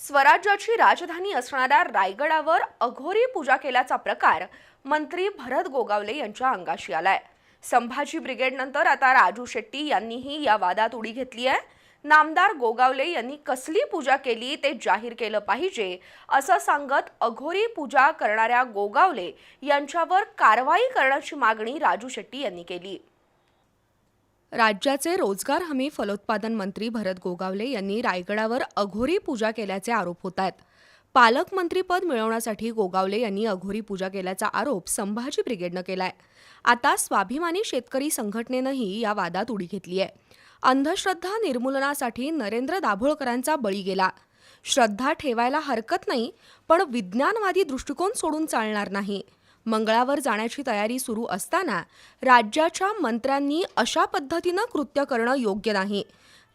स्वराज्याची राजधानी असणाऱ्या रायगडावर अघोरी पूजा केल्याचा प्रकार मंत्री भरत गोगावले यांच्या अंगाशी आलाय. संभाजी ब्रिगेडनंतर आता राजू शेट्टी यांनीही या वादात उडी घेतली आहे. नामदार गोगावले यांनी कसली पूजा केली ते जाहीर केलं पाहिजे असं सांगत अघोरी पूजा करणाऱ्या गोगावले यांच्यावर कारवाई करण्याची मागणी राजू शेट्टी यांनी केली. राज्याचे रोजगार हमी फलोत्पादन मंत्री भरत गोगावले यांनी रायगडावर अघोरी पूजा केल्याचे आरोप होत आहेत. पालकमंत्रीपद मिळवण्यासाठी गोगावले यांनी अघोरी पूजा केल्याचा आरोप संभाजी ब्रिगेडनं केलाय. आता स्वाभिमानी शेतकरी संघटनेनंही या वादात उडी घेतली आहे. अंधश्रद्धा निर्मूलनासाठी नरेंद्र दाभोळकरांचा बळी गेला. श्रद्धा ठेवायला हरकत नाही पण विज्ञानवादी दृष्टिकोन सोडून चालणार नाही. मंगळावर जाण्याची तयारी सुरू असताना राज्याच्या मंत्र्यांनी अशा पद्धतीनं कृत्य करणं योग्य नाही.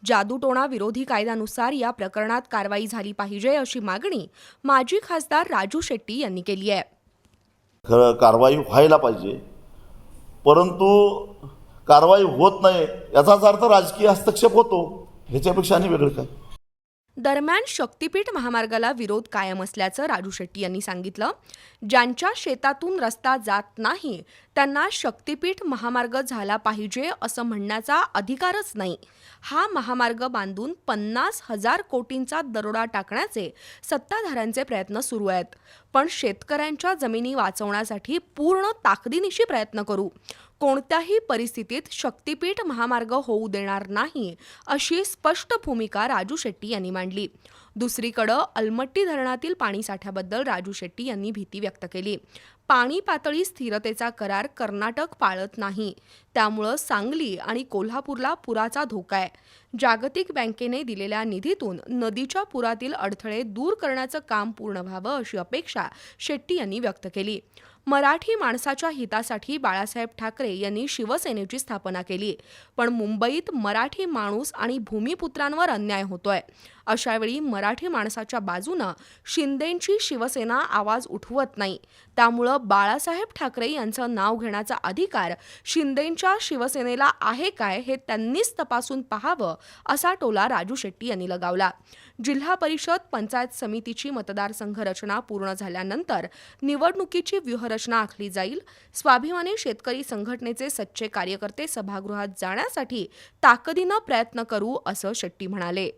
जादूटोणा विरोधी कायद्यानुसार या प्रकरणात कारवाई झाली पाहिजे अशी मागणी माजी खासदार राजू शेट्टी यांनी केली आहे. खरं कारवाई व्हायला पाहिजे. परंतु कारवाई होत नाही याचाच अर्थ राजकीय हस्तक्षेप होतो. ह्याच्यापेक्षा आणि वेगळं काय? दरम्यान शक्तीपीठ महामार्गाला विरोध कायम असल्याचं राजू शेट्टी यांनी सांगितलं. ज्यांच्या शेतातून रस्ता जात नाही त्यांना शक्तीपीठ महामार्ग झाला पाहिजे असं म्हणण्याचा अधिकारच नाही. हा महामार्ग बांधून पन्नास हजार कोटींचा दरोडा टाकण्याचे सत्ताधाऱ्यांचे प्रयत्न सुरू आहेत. पण शेतकऱ्यांच्या जमिनी वाचवण्यासाठी पूर्ण ताकदीनिशी प्रयत्न करू. कोणत्याही परिस्थितीत शक्तीपीठ महामार्ग होऊ देणार नाही अशी स्पष्ट भूमिका राजू शेट्टी यांनी मांडली. friendly. दुसरीकडं अलमट्टी धरणातील पाणीसाठ्याबद्दल राजू शेट्टी यांनी भीती व्यक्त केली. पाणी पातळी स्थिरतेचा करार कर्नाटक पाळत नाही. त्यामुळं सांगली आणि कोल्हापूरला पुराचा धोका आहे. जागतिक बँकेने दिलेल्या निधीतून नदीच्या पुरातील अडथळे दूर करण्याचं काम पूर्ण व्हावं अशी अपेक्षा शेट्टी यांनी व्यक्त केली. मराठी माणसाच्या हितासाठी बाळासाहेब ठाकरे यांनी शिवसेनेची स्थापना केली. पण मुंबईत मराठी माणूस आणि भूमिपुत्रांवर अन्याय होतोय. अशावेळी मरा मराठी माणसाच्या बाजूनं शिंदेंची शिवसेना आवाज उठवत नाही. त्यामुळं बाळासाहेब ठाकरे यांचं नाव घेण्याचा अधिकार शिंदेंच्या शिवसेनेला आहे काय हे त्यांनीच तपासून पाहावं असा टोला राजू शेट्टी यांनी लगावला. जिल्हा परिषद पंचायत समितीची मतदारसंघ रचना पूर्ण झाल्यानंतर निवडणुकीची व्यूहरचना आखली जाईल. स्वाभिमानी शेतकरी संघटनेचे सच्चे कार्यकर्ते सभागृहात जाण्यासाठी ताकदीनं प्रयत्न करू असं शेट्टी म्हणाले.